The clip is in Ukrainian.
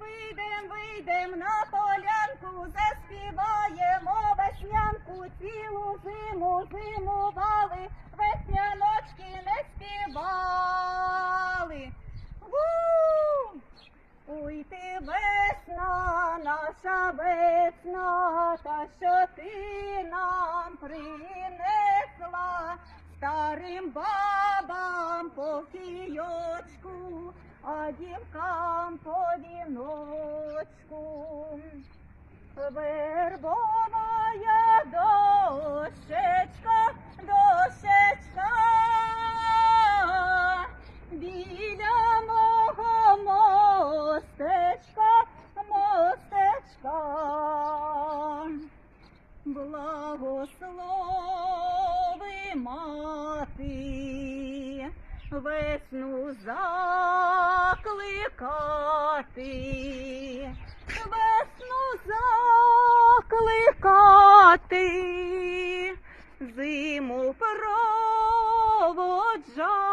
Вийдем, вийдем на полянку, заспіваємо веснянку, цілу зиму зимували, весняночки не співали. Ой весна, наша весна, та що ти нам принесла, старим бабам по кійочку, а дівкам по віночку. Вербовая дощечка, дощечка, біля мого мостечка, мостечка. Благослови мати, весну чекати, весну закликати, зиму проводжати.